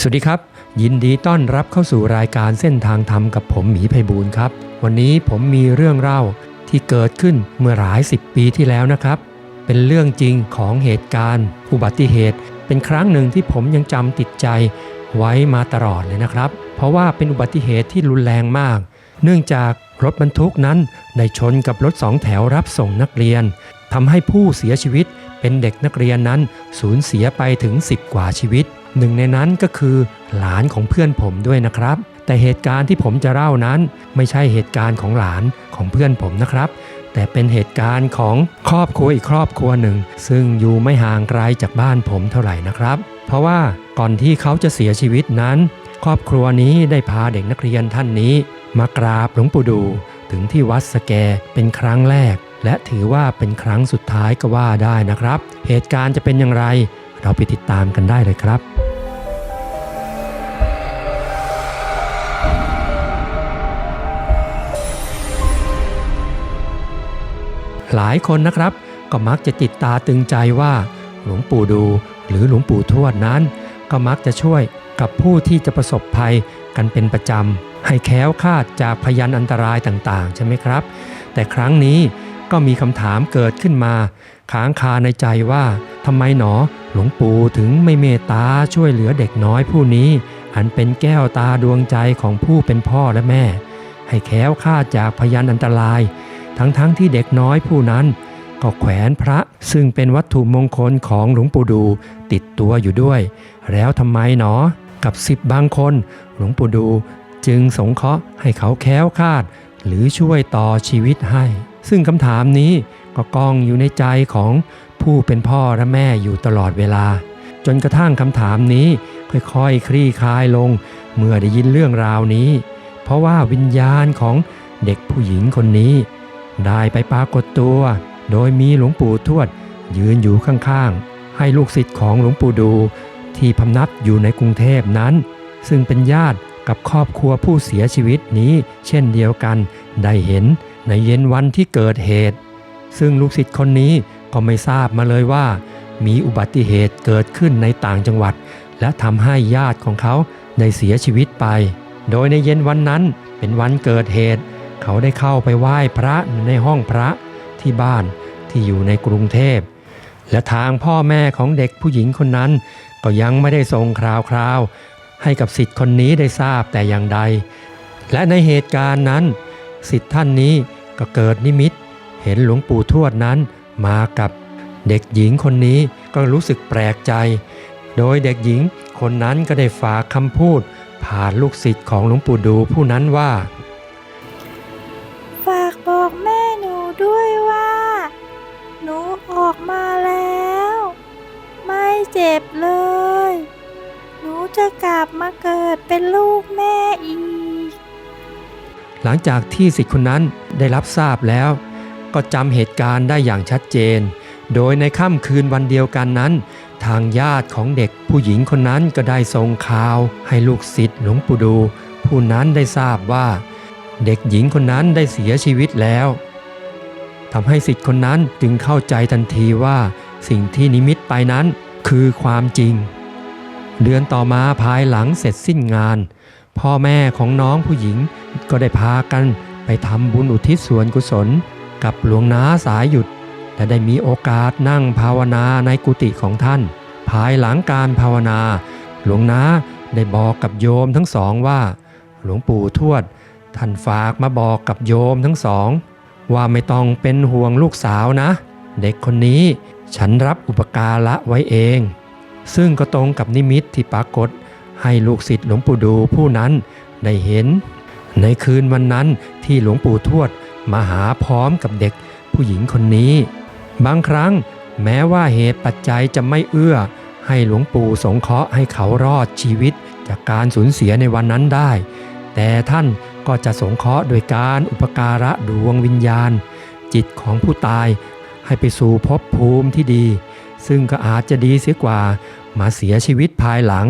สวัสดีครับ ยินดีต้อนรับเข้าสู่รายการเส้นทางธรรมกับผมหมีไพบูลครับ วันนี้ผมมีเรื่องเล่าที่เกิดขึ้นเมื่อหลายสิบปีที่แล้วนะครับ เป็นเรื่องจริงของเหตุการณ์ อุบัติเหตุ เป็นครั้งหนึ่งที่ผมยังจำติดใจไว้มาตลอดเลยนะครับ เพราะว่าเป็นอุบัติเหตุที่รุนแรงมาก เนื่องจากรถบรรทุกนั้นได้ชนกับรถสองแถวรับส่งนักเรียนทำให้ผู้เสียชีวิตเป็นเด็กนักเรียนนั้นสูญเสียไปถึง 10 กว่าชีวิต หนึ่งในนั้นก็คือหลานของเพื่อนผมด้วยนะครับ แต่เหตุการณ์ที่ผมจะเล่านั้นไม่ใช่เหตุการณ์ของหลานของเพื่อนผมนะครับ แต่เป็นเหตุการณ์ของครอบครัวอีกครอบครัวหนึ่ง ซึ่งอยู่ไม่ห่างไกลจากบ้านผมเท่าไหร่นะครับ เพราะว่าก่อนที่เขาจะเสียชีวิตนั้น ครอบครัวนี้ได้พาเด็กนักเรียนท่านนี้ มากราบหลวงปู่ดู ถึงที่วัดสแกเป็นครั้งแรก และถือว่าเป็นครั้งสุดท้ายก็ว่าได้นะครับ เหตุการณ์จะเป็นอย่างไร เราไปติดตามกันได้เลยครับ หลายคนนะครับ ก็มักจะติดตาตึงใจว่า หลวงปู่ดูหรือหลวงปู่ทวดนั้น ก็มักจะช่วยกับผู้ที่จะประสบภัยกันเป็นประจำ ให้แค้วคาดจากพยันอันตรายต่างๆ ใช่ไหมครับ แต่ครั้งนี้ก็มีคำถามเกิดขึ้นมา ค้างคาในใจว่าทำไมหนอหลวงปู่ถึงไม่เมตตาช่วยเหลือเด็กน้อยผู้นี้ อันเป็นแก้วตาดวงใจของผู้เป็นพ่อและแม่ ให้แค้วคาดจากพยันอันตราย ทั้งๆทที่เด็กน้อยผู้นั้น ก็แขวนพระซึ่งเป็นวัตถุมงคลของหลวงปู่ดูติดตัวอยู่ด้วย แล้วทำไมหนอ กับสิบบางคน หลวงปู่ดูจึงสงเคราะห์ให้เขาแค้วคาด หรือช่วยต่อชีวิตให้ ซึ่งคำถามนี้ก็กองอยู่ในใจของผู้เป็นพ่อและแม่อยู่ตลอดเวลา จนกระทั่งคำถามนี้ค่อยๆคลี่คลายลง เมื่อได้ยินเรื่องราวนี้ เพราะว่าวิญญาณของเด็กผู้หญิงคนนี้ ได้ไปปรากฏตัว โดยมีหลวงปู่ทวด ยืนอยู่ข้างๆ ให้ลูกศิษย์ของหลวงปู่ดู ที่พำนักอยู่ในกรุงเทพนั้น ซึ่งเป็นญาติกับครอบครัวผู้เสียชีวิตนี้ เช่นเดียวกัน ได้เห็นในเย็นวันที่เกิดเหตุ ซึ่งลูกศิษย์คนนี้ก็ไม่ทราบมาเลยว่า มีอุบัติเหตุเกิดขึ้นในต่างจังหวัด และทำให้ญาติของเขาได้เสียชีวิตไป โดยในเย็นวันนั้นเป็นวันเกิดเหตุ เขาได้เข้าไปไหว้พระในห้องพระที่บ้านที่อยู่ในกรุงเทพ และทางพ่อแม่ของเด็กผู้หญิงคนนั้น ก็ยังไม่ได้ส่งคราวคราวๆให้กับสิทธิ์คนนี้ได้ทราบแต่อย่างใด และในเหตุการณ์นั้น สิทธิ์ท่านนี้ก็เกิดนิมิต เห็นหลวงปู่ทวดนั้นมากับเด็กหญิงคนนี้ก็รู้สึกแปลกใจ โดยเด็กหญิงคนนั้นก็ได้ฝากคำพูด ผ่านลูกศิษย์ของหลวงปู่ดูผู้นั้นว่า ลับมาเกิดเป็นลูกแม่อีก หลังจากที่สิทธิ์คนนั้นได้รับทราบแล้ว ก็จำเหตุการณ์ได้อย่างชัดเจน โดยในค่ำคืนวันเดียวกันนั้น ทางญาติของเด็กผู้หญิงคนนั้นก็ได้ส่งข่าว ให้ลูกศิษย์หลวงปู่ดู ผู้นั้นได้ทราบว่า เด็กหญิงคนนั้นได้เสียชีวิตแล้วทำให้สิทธิ์คนนั้นจึงเข้าใจทันทีว่า สิ่งที่นิมิตไปนั้นคือความจริง เดือนต่อมาภายหลังเสร็จสิ้นงาน พ่อแม่ของน้องผู้หญิงก็ได้พากันไปทำบุญอุทิศส่วนกุศล กับหลวงนาสายหยุดและได้มีโอกาสนั่งภาวนาในกุฏิของท่าน ภายหลังการภาวนา หลวงนาได้บอกกับโยมทั้งสองว่า หลวงปู่ทวด ท่านฝากมาบอกกับโยมทั้งสอง ว่าไม่ต้องเป็นห่วงลูกสาวนะ เด็กคนนี้ฉันรับอุปการะไว้เอง ซึ่งก็ตรงกับนิมิตที่ปรากฏ ให้ลูกศิษย์หลวงปู่ดูผู้นั้นได้เห็น ในคืนวันนั้นที่หลวงปู่ทวดมาหาพร้อมกับเด็กผู้หญิงคนนี้ บางครั้งแม้ว่าเหตุปัจจัยจะไม่เอื้อ ให้หลวงปู่สงเคราะห์ให้เขารอดชีวิตจากการสูญเสียในวันนั้นได้ แต่ท่านก็จะสงเคราะห์โดยการอุปการะดวงวิญญาณ จิตของผู้ตายให้ไปสู่ภพภูมิที่ดี ซึ่งก็อาจจะดีเสียกว่า มาเสียชีวิตภายหลัง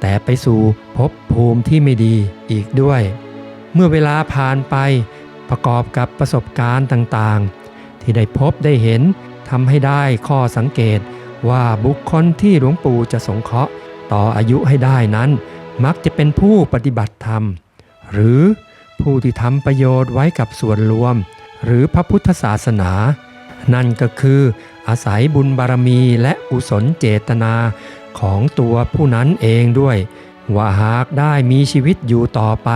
แต่ไปสู่ภพภูมิที่ไม่ดีอีกด้วย เมื่อเวลาผ่านไปประกอบกับประสบการณ์ต่างๆ ที่ได้พบได้เห็นทำให้ได้ข้อสังเกตว่าบุคคลที่หลวงปู่จะสงเคราะห์ต่ออายุให้ได้นั้น มักจะเป็นผู้ปฏิบัติธรรม หรือผู้ที่ทำประโยชน์ไว้กับส่วนรวม หรือพระพุทธศาสนา นั่นก็คือ อาศัยบุญบารมีและกุศลเจตนาของตัวผู้นั้นเองด้วย ว่าหากได้มีชีวิตอยู่ต่อไป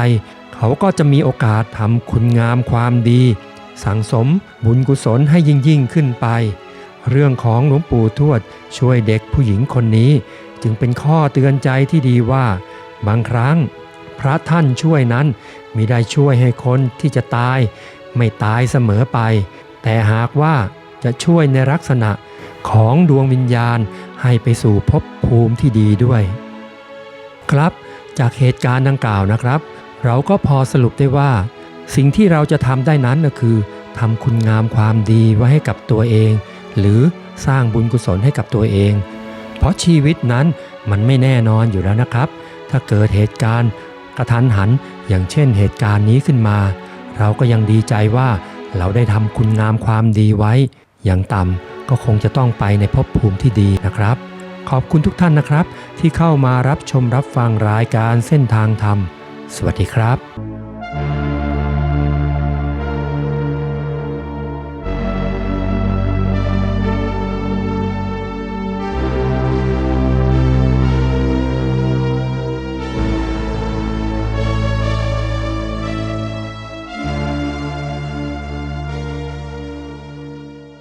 เขาก็จะมีโอกาสทำคุณงามความดี สั่งสมบุญกุศลให้ยิ่งยิ่งขึ้นไป เรื่องของหลวงปู่ทวดช่วยเด็กผู้หญิงคนนี้ จึงเป็นข้อเตือนใจที่ดีว่า บางครั้ง พระท่านช่วยนั้นมิได้ช่วยให้คนที่จะตาย ไม่ตายเสมอไป แต่หากว่า จะช่วยในลักษณะของดวงวิญญาณให้ไปสู่ภพภูมิที่ดีด้วย ครับจากเหตุการณ์ดังกล่าวนะครับ เราก็พอสรุปได้ว่า สิ่งที่เราจะทำได้นั้นก็คือทำคุณงามความดีไว้ให้กับตัวเอง หรือสร้างบุญกุศลให้กับตัวเอง เพราะชีวิตนั้นมันไม่แน่นอนอยู่แล้วนะครับ ถ้าเกิดเหตุการณ์กระทันหันอย่างเช่นเหตุการณ์นี้ขึ้นมา เราก็ยังดีใจว่าเราได้ทำคุณงามความดีไว้ อย่างต่ำก็คงจะต้องไปในภพภูมิที่ดีนะครับ ขอบคุณทุกท่านนะครับ ที่เข้ามารับชมรับฟังรายการเส้นทางธรรม สวัสดีครับ